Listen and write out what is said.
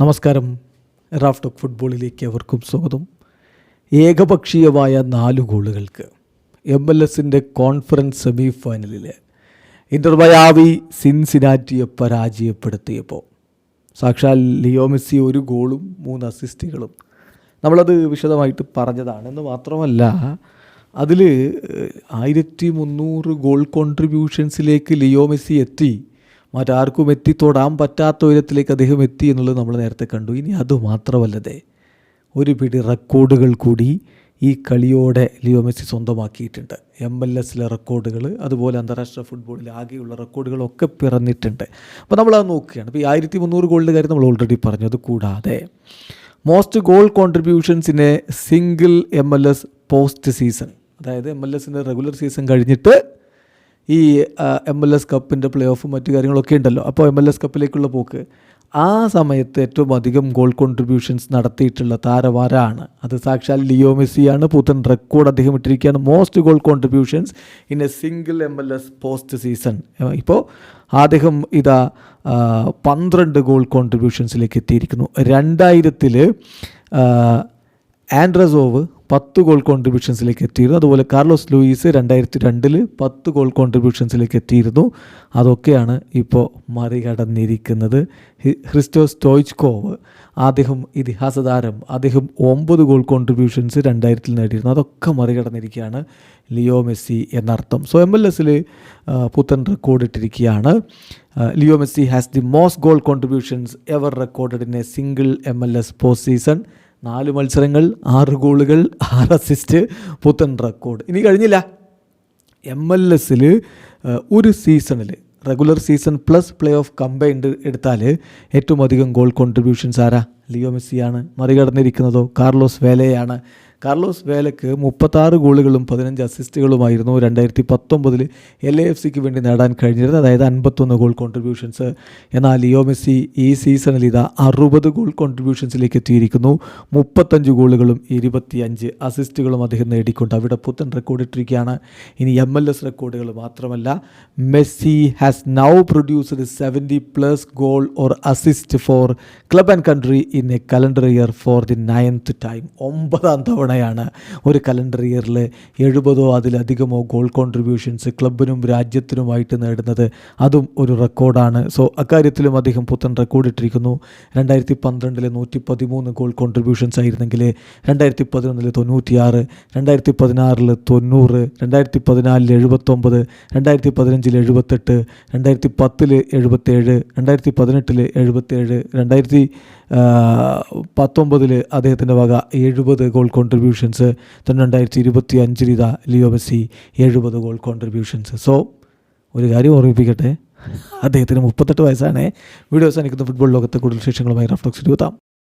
നമസ്കാരം. Raf talk ഫുട്ബോളിലേക്ക് അവർക്കും സ്വാഗതം. ഏകപക്ഷീയമായ നാല് ഗോളുകൾക്ക് എം എൽ എസിന്റെ കോൺഫറൻസ് സെമി ഫൈനലിൽ ഇന്റർ മയാവി സിൻസിനാറ്റിയെ പരാജയപ്പെടുത്തിയപ്പോൾ. സാക്ഷാൽ ലിയോ മെസ്സി ഒരു ഗോളും മൂന്ന് അസിസ്റ്റുകളും നമ്മളത് വിശദമായിട്ട് പറഞ്ഞതാണ്. എന്ന് മാത്രമല്ല അതിൽ ആയിരത്തി മുന്നൂറ് ഗോൾ കോൺട്രിബ്യൂഷൻസിലേക്ക് ലിയോ മെസ്സി എത്തി. മറ്റാർക്കും എത്തിത്തോടാൻ തൊടാൻ പറ്റാത്ത ഉയരത്തിലേക്ക് അദ്ദേഹം എത്തി എന്നുള്ളത് നമ്മൾ നേരത്തെ കണ്ടു. ഇനി അതുമാത്രമല്ലതേ ഒരു പിടി റെക്കോർഡുകൾ കൂടി ഈ കളിയോടെ ലിയോ മെസ്സി സ്വന്തമാക്കിയിട്ടുണ്ട്. എം എൽ എസിലെ റെക്കോർഡുകൾ അതുപോലെ അന്താരാഷ്ട്ര ഫുട്ബോളിൽ ആകെയുള്ള റെക്കോർഡുകളൊക്കെ പിറന്നിട്ടുണ്ട്. അപ്പോൾ നമ്മളത് നോക്കുകയാണ്. ഇപ്പോൾ ഈ ആയിരത്തി മുന്നൂറ് ഗോളിന്റെ കാര്യം നമ്മൾ ഓൾറെഡി പറഞ്ഞു. അത് കൂടാതെ most goal കോൺട്രിബ്യൂഷൻസിനെ single M L S post season അതായത് എം എൽ എസിന്റെ റെഗുലർ സീസൺ കഴിഞ്ഞിട്ട് ഈ എം എൽ എസ് കപ്പിന്റെ പ്ലേ ഓഫും മറ്റു കാര്യങ്ങളൊക്കെ ഉണ്ടല്ലോ. അപ്പോൾ എം എൽ എസ് കപ്പിലേക്കുള്ള പോക്ക് ആ സമയത്ത് ഏറ്റവും അധികം ഗോൾ കോൺട്രിബ്യൂഷൻസ് നടത്തിയിട്ടുള്ള താരമാരാണ് അത് സാക്ഷാൽ ലിയോ മെസ്സിയാണ്. പുത്തൻ റെക്കോർഡ് അദ്ദേഹം ഇട്ടിരിക്കുകയാണ്. Most goal contributions in a single M L S post season ഇപ്പോൾ അദ്ദേഹം ഇതാ പന്ത്രണ്ട് ഗോൾ കോൺട്രിബ്യൂഷൻസിലേക്ക് എത്തിയിരിക്കുന്നു. രണ്ടായിരത്തിൽ ആൻഡ്രസോവ് പത്ത് ഗോൾ കോൺട്രിബ്യൂഷൻസിലേക്ക് എത്തിയിരുന്നു. അതുപോലെ കാർലോസ് ലൂയിസ് രണ്ടായിരത്തി രണ്ടിൽ പത്ത് ഗോൾ കോൺട്രിബ്യൂഷൻസിലേക്ക് എത്തിയിരുന്നു. അതൊക്കെയാണ് ഇപ്പോൾ മറികടന്നിരിക്കുന്നത്. ഹ്രിസ്റ്റോ ഹ്രിസ്റ്റോസ് ടോയ്ച്കോവ് അദ്ദേഹം ഇതിഹാസ താരം അദ്ദേഹം ഒമ്പത് ഗോൾ കോൺട്രിബ്യൂഷൻസ് രണ്ടായിരത്തിൽ നേടിയിരുന്നു. അതൊക്കെ മറികടന്നിരിക്കുകയാണ് ലിയോ മെസ്സി എന്നർത്ഥം. സോ എം എൽ എസിൽ പുത്തൻ റെക്കോർഡ് ഇട്ടിരിക്കുകയാണ്. Leo Messi has the most goal contributions ever recorded in a single M L S post season നാല് മത്സരങ്ങൾ ആറ് ഗോളുകൾ ആറ് അസിസ്റ്റ് പുത്തൻ റെക്കോർഡ് ഇനി കഴിഞ്ഞില്ല. എം എൽ എസിൽ ഒരു സീസണിൽ regular season plus play off combined എടുത്താൽ ഏറ്റവും അധികം ഗോൾ കോൺട്രിബ്യൂഷൻസ് ആരാ? ലിയോ മെസ്സിയാണ് മറികടന്നിരിക്കുന്നതോ? കാർലോസ് വേലയാണ് കാർലോസ് വേലക്ക് മുപ്പത്താറ് ഗോളുകളും പതിനഞ്ച് അസിസ്റ്റുകളുമായിരുന്നു രണ്ടായിരത്തി പത്തൊമ്പതിൽ എൽ എ എഫ് സിക്ക് വേണ്ടി നേടാൻ കഴിഞ്ഞിരുന്നത്. അതായത് അൻപത്തൊന്ന് ഗോൾ കോൺട്രിബ്യൂഷൻസ് എന്നാൽ ലിയോ മെസ്സി ഈ സീസണിൽ ഇതാ അറുപത് ഗോൾ കോൺട്രിബ്യൂഷൻസിലേക്ക് എത്തിയിരിക്കുന്നു. മുപ്പത്തഞ്ച് ഗോളുകളും ഇരുപത്തിയഞ്ച് അസിസ്റ്റുകളും അദ്ദേഹം നേടിക്കൊണ്ട് അവിടെ പുത്തൻ റെക്കോർഡ് ഇട്ടിരിക്കുകയാണ്. ഇനി എം എൽ എസ് റെക്കോർഡുകൾ മാത്രമല്ല Messi has now produced seventy plus goal or assist for club and country in a calendar year for the ninth time ഒമ്പതാം തവണയാണ് ഒരു കലണ്ടർ ഇയറിൽ എഴുപതോ അതിലധികമോ ഗോൾ കോൺട്രിബ്യൂഷൻസ് ക്ലബിനും രാജ്യത്തിനുമായിട്ട് നേടുന്നത്. അതും ഒരു റെക്കോർഡാണ് സോ അക്കാര്യത്തിലും അദ്ദേഹം പുത്തൻ റെക്കോർഡ് ഇട്ടിരിക്കുന്നു. രണ്ടായിരത്തി പന്ത്രണ്ടിൽ നൂറ്റി പതിമൂന്ന് ഗോൾ കോൺട്രിബ്യൂഷൻസ് ആയിരുന്നെങ്കിൽ രണ്ടായിരത്തി പതിനൊന്നിൽ തൊണ്ണൂറ്റിയാറ് രണ്ടായിരത്തി പതിനാറിൽ തൊണ്ണൂറ് രണ്ടായിരത്തി പതിനാലിൽ എഴുപത്തൊമ്പത് രണ്ടായിരത്തി പതിനഞ്ചിൽ എഴുപത്തെട്ട് രണ്ടായിരത്തി പത്തിൽ എഴുപത്തേഴ് രണ്ടായിരത്തി പതിനെട്ടിൽ എഴുപത്തേഴ് രണ്ടായിരത്തി പത്തൊമ്പതിൽ അദ്ദേഹത്തിന്റെ വക എഴുപത് ഗോൾ കോൺട്രിബ്യൂഷൻസ് തന്നെ രണ്ടായിരത്തി ഇരുപത്തി അഞ്ചിൽ ഇതാ ലിയോ മെസ്സി എഴുപത് ഗോൾ കോൺട്രിബ്യൂഷൻസ് സോ ഒരു കാര്യം ഓർമ്മിപ്പിക്കട്ടെ അദ്ദേഹത്തിന് മുപ്പത്തെട്ട് വയസ്സാണ്. വീഡിയോസ് എനിക്കുന്ന ഫുട്ബോൾ ലോകത്തെ കൂടുതൽ വിശേഷങ്ങളുമായി റഫ്ലക്സ് ഇരുപത്താം